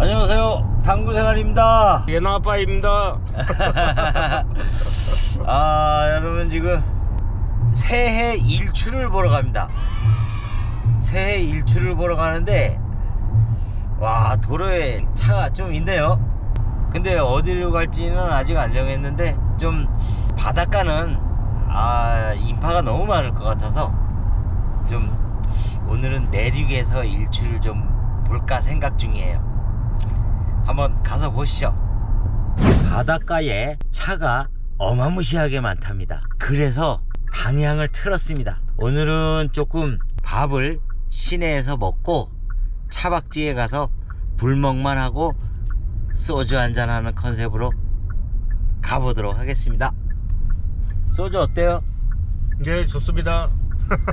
안녕하세요. 당구생활입니다. 예나 아빠입니다. 아, 여러분 지금 새해 일출을 보러 갑니다. 새해 일출을 보러 가는데 와, 도로에 차가 좀 있네요. 근데 어디로 갈지는 아직 안 정했는데 좀 바닷가는 아, 인파가 너무 많을 것 같아서 좀 오늘은 내륙에서 일출을 좀 볼까 생각 중이에요. 한번 가서 보시죠. 바닷가에 차가 어마무시하게 많답니다. 그래서 방향을 틀었습니다. 오늘은 조금 밥을 시내에서 먹고 차박지에 가서 불멍만 하고 소주 한잔 하는 컨셉으로 가보도록 하겠습니다. 소주 어때요? 네, 좋습니다.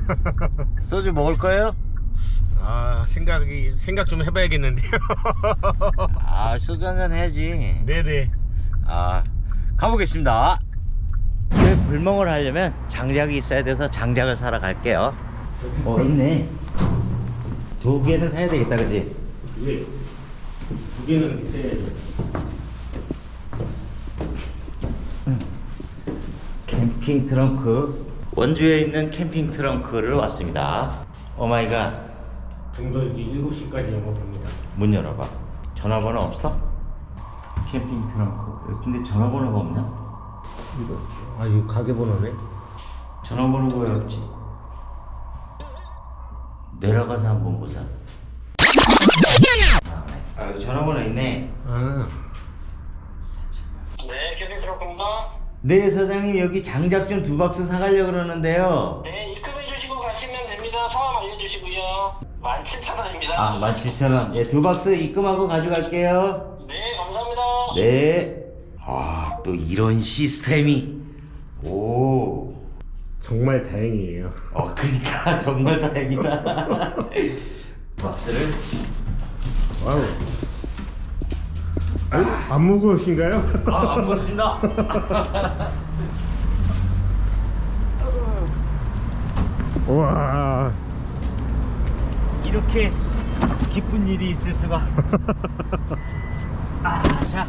소주 먹을 거예요? 아, 생각이 생각 좀 해봐야겠는데요. 아, 소주 한잔 해야지. 네네. 아, 가보겠습니다. 그 불멍을 하려면 장작이 있어야 돼서 장작을 사러 갈게요. 어, 있네. 두 개는 사야 되겠다, 그지? 네. 두 개는 이제 캠핑 트렁크. 원주에 있는 캠핑 트렁크를 왔습니다. 오 마이 갓. 정전기 7시까지 영업합니다. 문 열어봐. 전화번호 없어? 캠핑 트렁크. 근데 전화번호가 없나? 이거. 아, 이거 가게 번호네? 전화번호가 왜 없지? 내려가서 한번 보자. 아, 여기 전화번호 있네. 아, 네, 캠핑 트럭입니다. 네, 사장님 여기 장작 좀 두 박스 사가려고 그러는데요. 네, 됩니다. 성함 알려주시고요. 17,000원입니다. 아, 17,000원. 예, 두 박스 입금하고 가져갈게요. 네, 감사합니다. 네. 아, 또 이런 시스템이. 오. 정말 다행이에요. 어, 그러니까 정말 다행이다. 박스를 와우. 안 무거우신가요? 아, 안 버렸습니다. 와. 이렇게 기쁜 일이 있을 수가. 아, 자.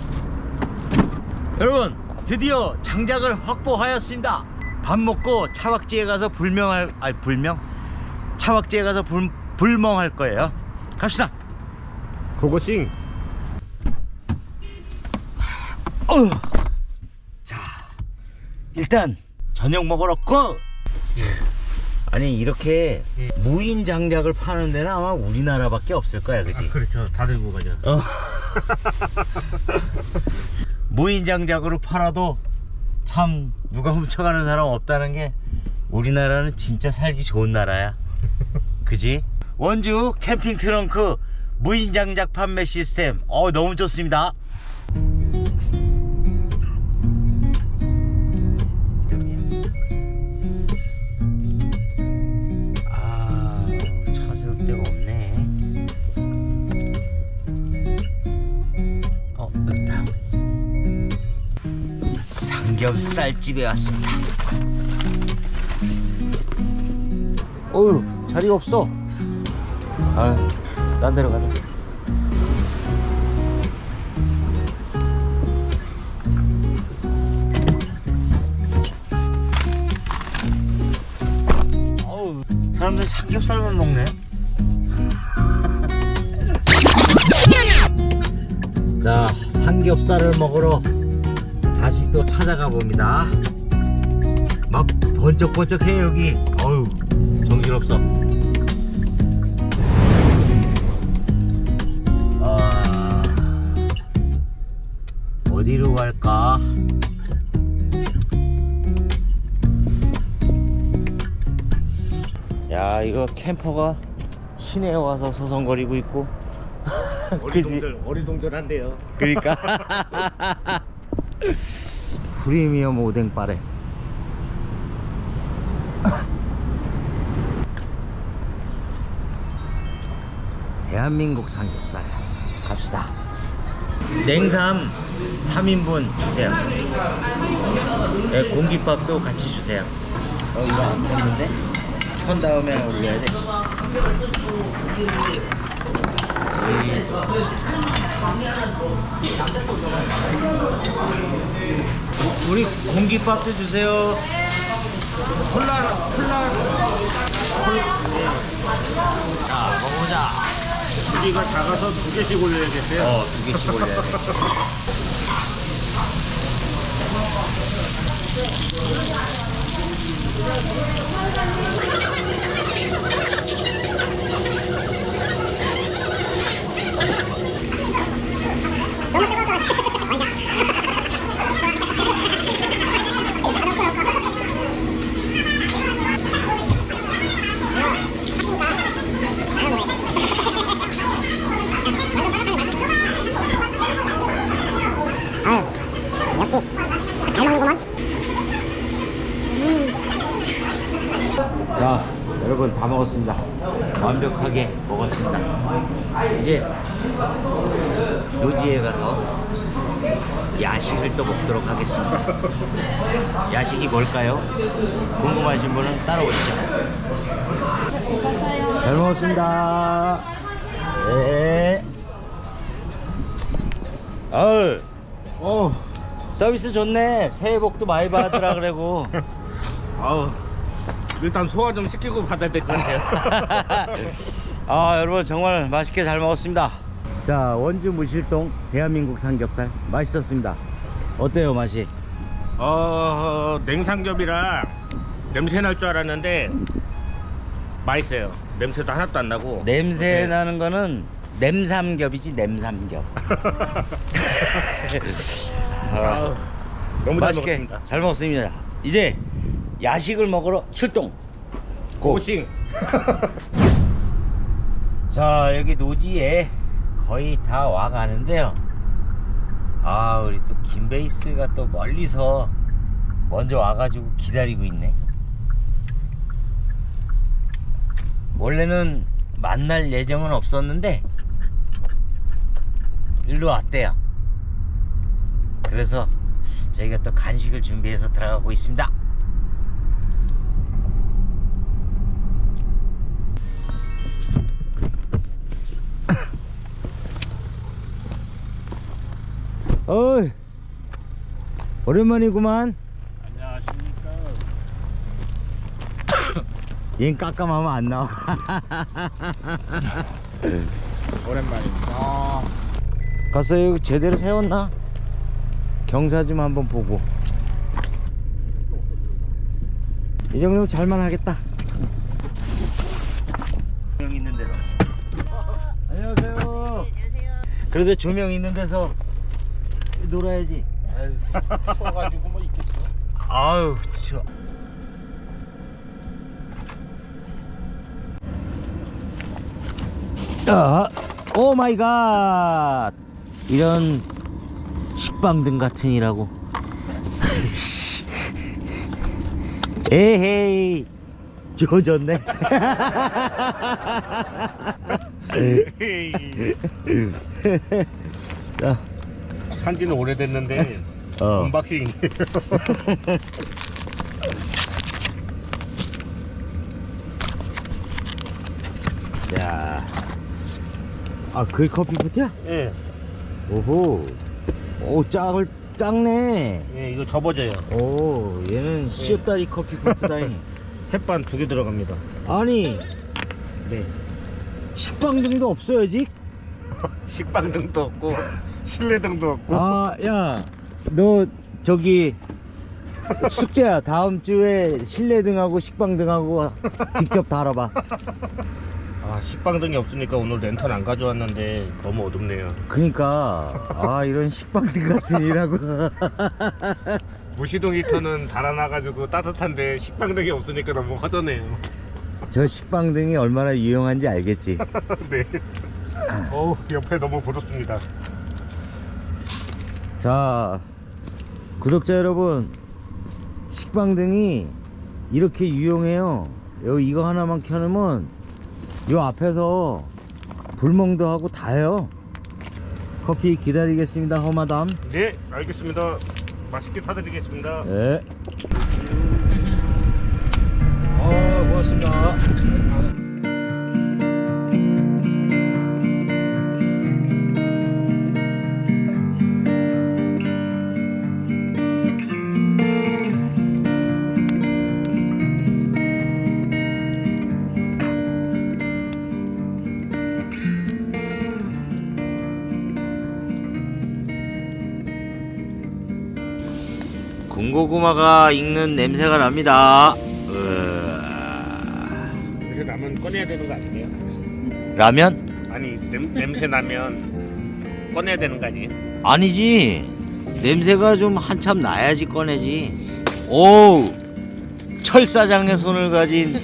여러분, 드디어 장작을 확보하였습니다. 밥 먹고 차박지에 가서 불명할, 아니, 불명? 차박지에 가서 불, 불멍할 거예요. 갑시다. 고고싱. 어휴. 자, 일단 저녁 먹으러 고! 아니 이렇게 무인 장작을 파는 데는 아마 우리나라밖에 없을 거야, 그지? 그렇죠. 다 들고 가죠. 어. 무인 장작으로 팔아도 참 누가 훔쳐가는 사람 없다는 게 우리나라는 진짜 살기 좋은 나라야. 그지? 원주 캠핑 트렁크 무인 장작 판매 시스템. 어 너무 좋습니다. 삼겹살집에 왔습니다. 어휴, 자리가 없어. 아유, 딴 데로 가자. 어우, 사람들 삼겹살만 먹네. 자, 삼겹살을 먹으러 다시 또 찾아가 봅니다. 막 번쩍번쩍해 여기. 어우, 정신없어. 아, 어디로 갈까? 야, 이거 캠퍼가 시내에 와서 서성거리고 있고. 어리동절, 어리동절한데요. 그러니까 프리미엄 오뎅 빠레. 대한민국 삼겹살 갑시다. 냉삼 3인분 주세요. 네, 공깃밥도 같이 주세요. 어 이거 안 폈는데? 편 다음에 올려야 돼. 이 우리 공기밥도 주세요. 콜라, 콜라. 자, 먹어보자. 고기가 작아서 두 개씩 올려야겠어요. 어, 두 개씩 올려야 돼. 什么时候到 뭘까요? 궁금하신 분은 따라오시죠. 잘 먹었습니다. 네. 어우, 어, 서비스 좋네. 새해 복도 많이 받으라 그래고. 아우 일단 소화 좀 시키고 받아야 될 것 같아요. 아 여러분 정말 맛있게 잘 먹었습니다 자 원주 무실동 대한민국 삼겹살 맛있었습니다 어때요 맛이? 어 냉삼겹이라 냄새 날 줄 알았는데 맛있어요. 냄새도 하나도 안 나고. 냄새 네. 나는 거는 냄삼겹이지 냄삼겹 아우, 너무 잘 맛있게 먹었습니다. 잘 먹었습니다 이제 야식을 먹으러 출동 고. 고싱. 자 여기 노지에 거의 다 와가는데요 아 우리 또 김베이스가 또 멀리서 먼저 와가지고 기다리고 있네. 원래는 만날 예정은 없었는데 일로 왔대요. 그래서 저희가 또 간식을 준비해서 들어가고 있습니다 어이 오랜만이구만. 안녕하십니까. 얜 깜깜하면 안 나와. 오랜만입니다. 갔어요 제대로 세웠나? 경사 좀 한번 보고. 이 정도면 잘만 하겠다. 조명 있는 데로 안녕하세요. 그래도 조명 있는 데서 놀아야지. 추워가지고 뭐 있겠어. 아유 저 아, 오 마이 갓. 이런 식빵등 같으니라고. 에헤이 조졌네. 자, 산지는 오래됐는데 어. 언박싱. 자, 아 그게 커피부트야? 예, 오호, 오 짝을 짝네. 예, 이거 접어져요. 오, 얘는 시옷다리 커피부트다니. 햇반 두 개 들어갑니다. 아니 네. 식빵등도 없어야지. 식빵등도 없고 실내등도 없고. 아, 야, 너 저기 숙제야. 다음 주에 실내등하고 식빵등하고 직접 달아봐. 아 식빵등이 없으니까 오늘 랜턴 안 가져왔는데 너무 어둡네요. 그니까 아 이런 식빵등 같은 이라고. 무시동 히터는 달아나가지고 따뜻한데 식빵등이 없으니까 너무 허전해요. 저 식빵등이 얼마나 유용한지 알겠지. 네. 어우 옆에 너무 부럽습니다. 자, 구독자 여러분, 식빵등이 이렇게 유용해요. 여기 이거 하나만 켜놓으면 요 앞에서 불멍도 하고 다요. 커피 기다리겠습니다, 허마담. 네 알겠습니다. 맛있게 타드리겠습니다. 네. 어, 고맙습니다. 군고구마가 익는 냄새가 납니다. 으아. 그래서 라면 꺼내야 되는 거 아니에요? 라면? 아니 냄, 냄새 나면 꺼내야 되는 거 아니에요? 아니지. 냄새가 좀 한참 나야지 꺼내지. 오, 철사장의 손을 가진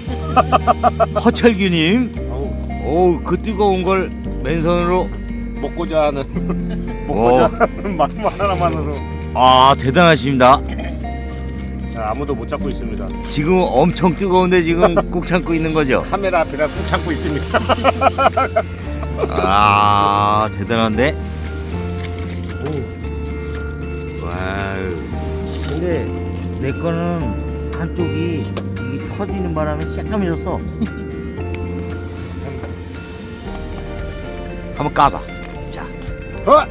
허철규님. 어우 오, 그 뜨거운 걸 맨손으로. 먹고자 하는 오, 먹고자 하는 마음 하나만으로 아 대단하십니다. 자, 아무도 못 잡고 있습니다. 지금 엄청 뜨거운데 지금 꾹 참고 있는 거죠? 카메라 앞에다 꾹 참고 있습니다. 아 대단한데? 와우. 근데 내 거는 한쪽이 이게 터지는 바람에 새까매졌어. 한번 까봐. 자. 어?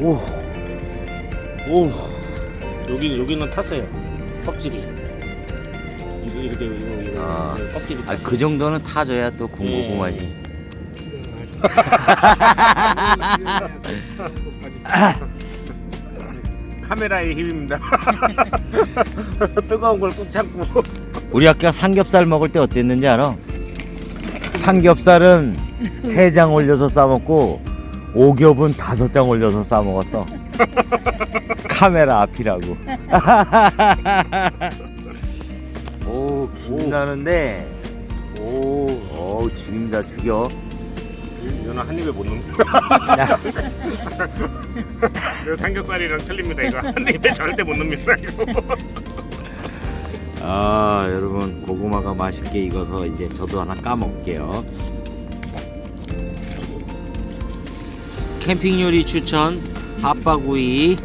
오. 오. 여기 여기는 탔어요. 껍질이. 이거 이렇게 이거 이거 아. 껍질이. 아. 그 정도는 타줘야 또 군고구마지. 네. 카메라의 힘입니다. 뜨거운 걸 꾹 참고. 우리 아까 삼겹살 먹을 때 어땠는지 알아? 삼겹살은 세 장 올려서 싸먹고 오겹은 다섯 장 올려서 싸 먹었어. 카메라 앞이라고. 오, 김나는데. 오, 오, 죽입니다, 죽여. 이거는 한 입에 못 넣는. 이거 삼겹살이랑 틀립니다. 이거 한 입에 절대 못 넣습니다. 이거. 아, 여러분 고구마가 맛있게 익어서 이제 저도 하나 까먹을게요. 캠핑 요리 추천 핫바구이.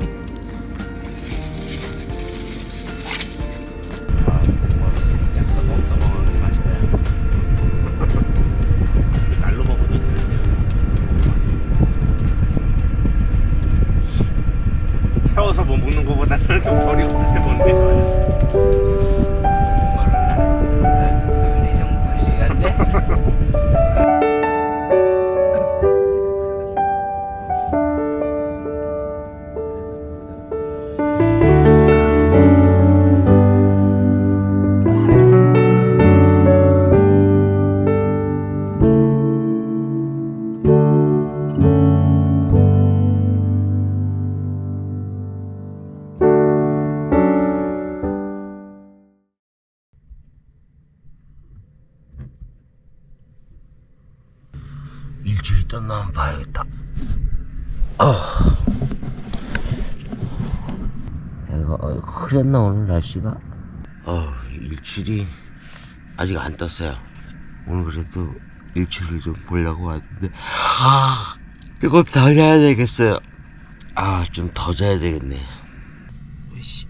어, 흐렸나 오늘 날씨가? 어 일출이 아직 안 떴어요. 오늘 그래도 일출을 좀 보려고 왔는데 아 이거 더 자야 되겠어요. 아 좀 더 자야 되겠네. 으이씨.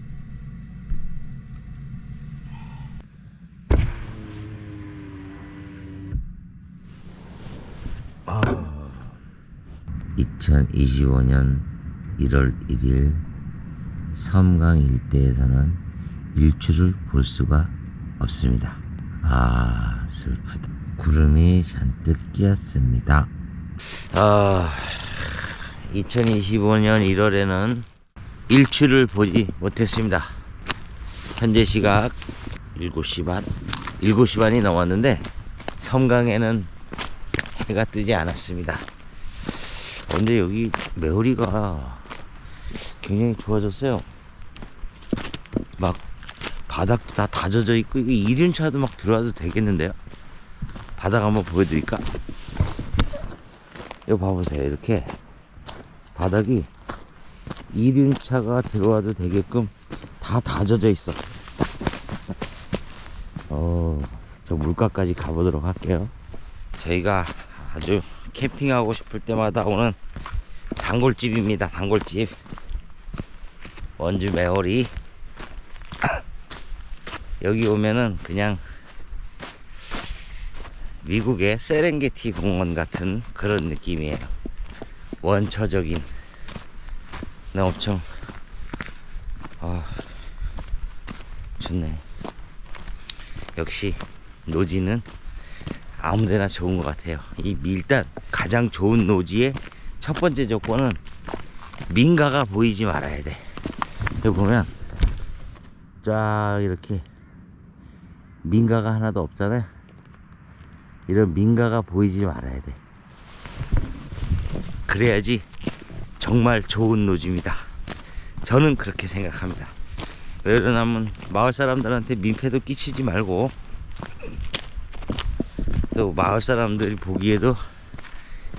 아. 2025년 1월 1일 섬강 일대에서는 일출을 볼 수가 없습니다. 아, 슬프다. 구름이 잔뜩 끼었습니다. 아, 2025년 1월에는 일출을 보지 못했습니다. 현재 시각 7시 반, 7시 반이 넘었는데 섬강에는 해가 뜨지 않았습니다. 근데 여기 메오리가 굉장히 좋아졌어요. 막 바닥도 다 다져져 있고 이거 이륜차도 막 들어와도 되겠는데요? 바닥 한번 보여드릴까? 이거 봐보세요. 이렇게 바닥이 이륜차가 들어와도 되게끔 다 다져져 있어. 어, 저 물가까지 가보도록 할게요. 저희가 아주 캠핑하고 싶을 때마다 오는 단골집입니다. 단골집. 원주 메오리. 여기 오면은 그냥 미국의 세렝게티 공원 같은 그런 느낌이에요. 원초적인. 나 엄청 아 좋네. 역시 노지는 아무데나 좋은 것 같아요. 이 일단 가장 좋은 노지에 첫 번째 조건은 민가가 보이지 말아야 돼. 여기 보면 쫙 이렇게 민가가 하나도 없잖아요. 이런 민가가 보이지 말아야 돼. 그래야지 정말 좋은 노지입니다. 저는 그렇게 생각합니다. 왜 그러냐면 마을 사람들한테 민폐도 끼치지 말고 또 마을 사람들이 보기에도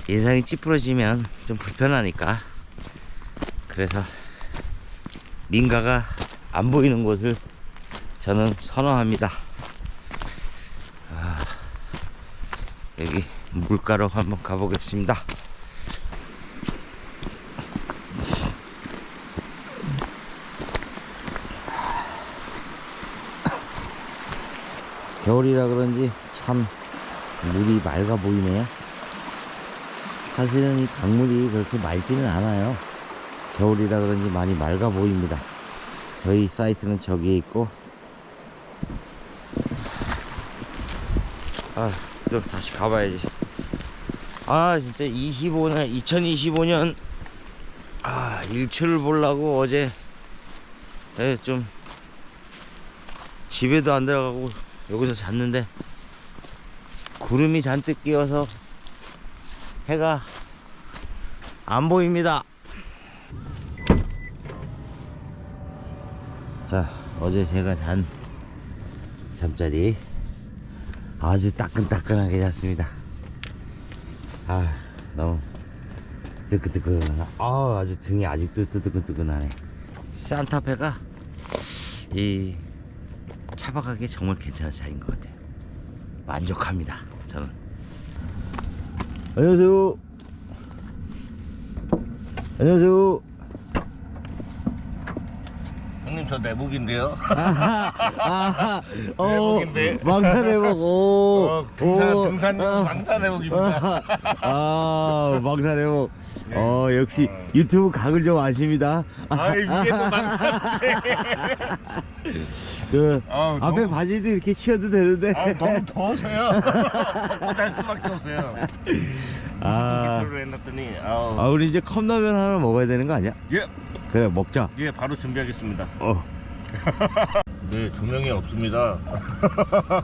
인상이 찌푸러지면 좀 불편하니까 그래서 민가가 안 보이는 곳을 저는 선호합니다. 아, 여기 물가로 한번 가보겠습니다. 겨울이라 그런지 참 물이 맑아 보이네요. 사실은 이 강물이 그렇게 맑지는 않아요. 겨울이라 그런지 많이 맑아 보입니다. 저희 사이트는 저기에 있고, 아, 또 다시 가봐야지. 아, 진짜 25년, 2025년, 아, 일출을 보려고 어제, 예, 좀, 집에도 안 들어가고 여기서 잤는데, 구름이 잔뜩 끼어서 해가 안 보입니다. 자, 어제 제가 잔 잠자리 아주 따끈따끈하게 잤습니다. 아, 너무 뜨끈뜨끈하네. 아, 아주 등이 아직도 뜨끈뜨끈하네. 산타페가 이 차박하기 정말 괜찮은 차인 것 같아요. 만족합니다. 저는. 안녕하세요. 안녕하세요. 형님 저 내복인데요. 아하, 아하, 어, 내복인데. 망사 내복, 오. 어, 등산 오, 등산 아, 망사 내복입니다. 아, 망사 내복. 네. 어, 역시 유튜브 각을 좀 아십니다. 아이 위에 또 망사. 그, 아우, 앞에 너무- 바지도 이렇게 치어도 되는데. 아 너무 더워서요. 잘 수밖에 없어요. 아, 기토를 해놨더니 아우. 아, 우리 이제 컵라면 하나 먹어야 되는 거 아니야? 예, 그래, 먹자. 예 바로 준비하겠습니다. 어. 네 조명이 없습니다.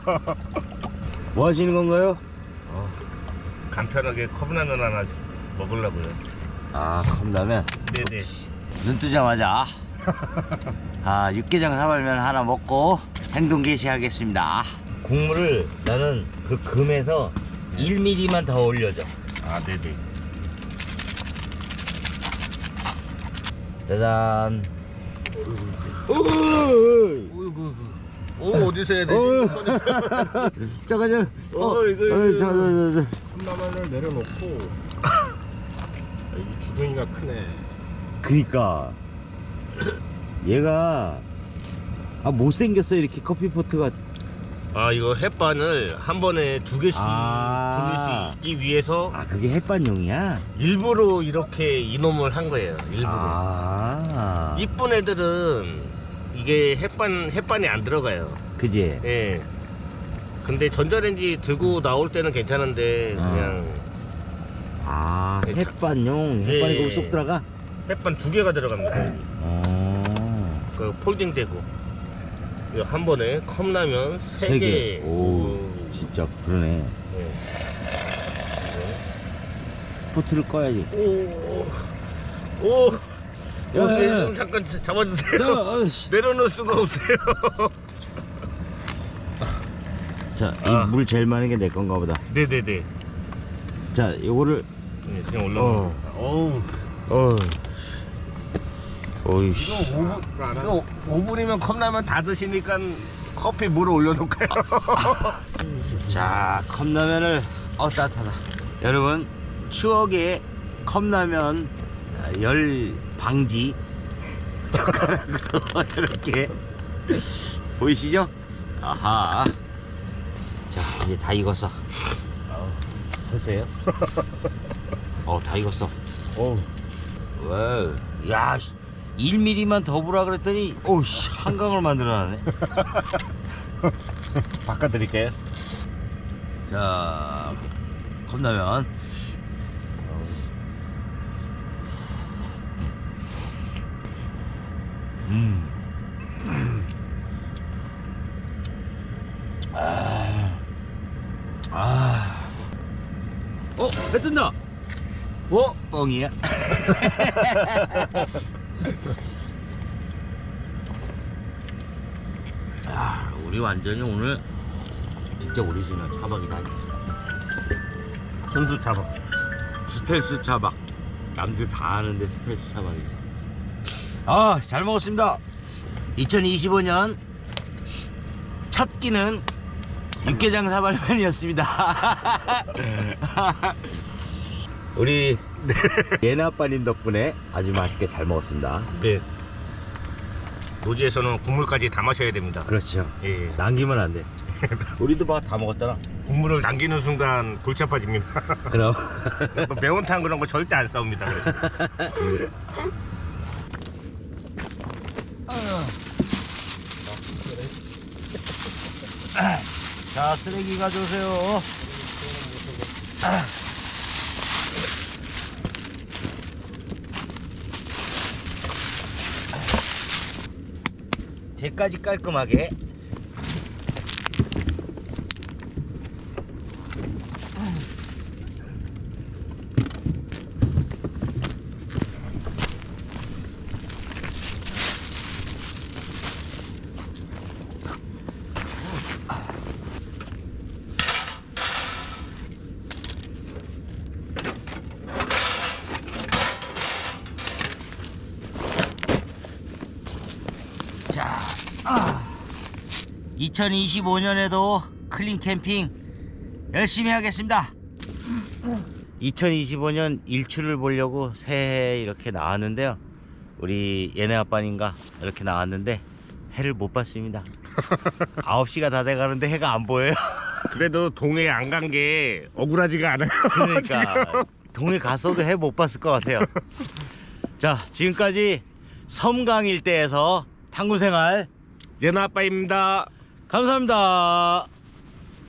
뭐 하시는 건가요? 간편하게 컵라면 하나 먹으려고요. 아, 컵라면. 네네. 눈 뜨자마자 아 육개장 사발면 하나 먹고 행동 개시하겠습니다 국물을 나는 그 금에서 1mm만 더 올려줘 아 네네. 짜잔. 어이구. 오 어디서 해야 어, 저거 저 어, 이거, 이거, 어, 저, 저, 저, 저. 컵라면을 내려놓고. 아, 이게 주둥이가 크네. 그니까. 얘가 아 못생겼어 이렇게 커피포트가 아 이거 햇반을 한 번에 두 개씩 아. 돌릴 수 있기 위해서 아 그게 햇반용이야? 일부러 이렇게 이놈을 한 거예요. 일부러. 아 이쁜 애들은 이게 햇반 햇반이 안 들어가요. 그지? 예. 근데 전자레인지 들고 나올 때는 괜찮은데 어. 그냥 아 햇반용 햇반이 예, 거기 예. 쏙 들어가? 햇반 두 개가 들어갑니다. 어. 그 폴딩 되고 이거 한 번에 컵라면 세세 개. 개. 오, 진짜 그러네. 예. 포트를 꺼야지. 오. 오. 야, 어, 네, 야, 야. 좀 잠깐 잡아주세요. 자, 어이씨. 내려놓을 수가 없어요. 자, 아. 이 물 제일 많은 게 내 건가 보다. 네네네. 자, 요거를 네, 그냥 올라가. 어우. 어. 어이씨. 이거 5분, 이거 5분이면 컵라면 다 드시니까 커피 물을 올려놓을까요? 자, 컵라면을 어 따뜻하다. 여러분, 추억의 컵라면 아, 열 방지 젓가락으로 이렇게 보이시죠? 아하. 자, 이제 다 익었어. 보세요. 어, 다 익었어. 어. 와우. 야, 1mm만 더불어 그랬더니 오씨 한강을 만들어놨네 바꿔드릴게요 자 컵라면 음. 아. 아. 어, 배 뜬다. 어? 뻥이야. 아, 우리 완전히 오늘 진짜 오리지널 차박이다. 순수 차박. 스텔스 차박. 남들 다 아는데 스텔스 차박이. 아, 잘 먹었습니다. 2025년 첫 끼는 육개장 사발면이었습니다. 우리 예나 아빠님 덕분에 아주 맛있게 잘 먹었습니다. 네. 노지에서는 국물까지 다 마셔야 됩니다. 그렇죠. 예. 남기면 안 돼. 우리도 막 다 먹었잖아. 국물을 남기는 순간 골치 아파집니다. 그럼. 뭐 매운탕 그런 거 절대 안 싸웁니다. 그래서. 자, 쓰레기 가져오세요. 쟤까지 깔끔하게. 2025년에도 클린 캠핑 열심히 하겠습니다. 2025년 일출을 보려고 새해 이렇게 나왔는데요. 우리 얘네 아빠님과 이렇게 나왔는데 해를 못 봤습니다. 9시가 다 돼가는데 해가 안 보여요. 그래도 동해 안 간 게 억울하지가 않아요. 그러니까 동해 갔어도 해 못 봤을 것 같아요. 자, 지금까지 섬강 일대에서 탕군 생활 예나 아빠입니다. 감사합니다.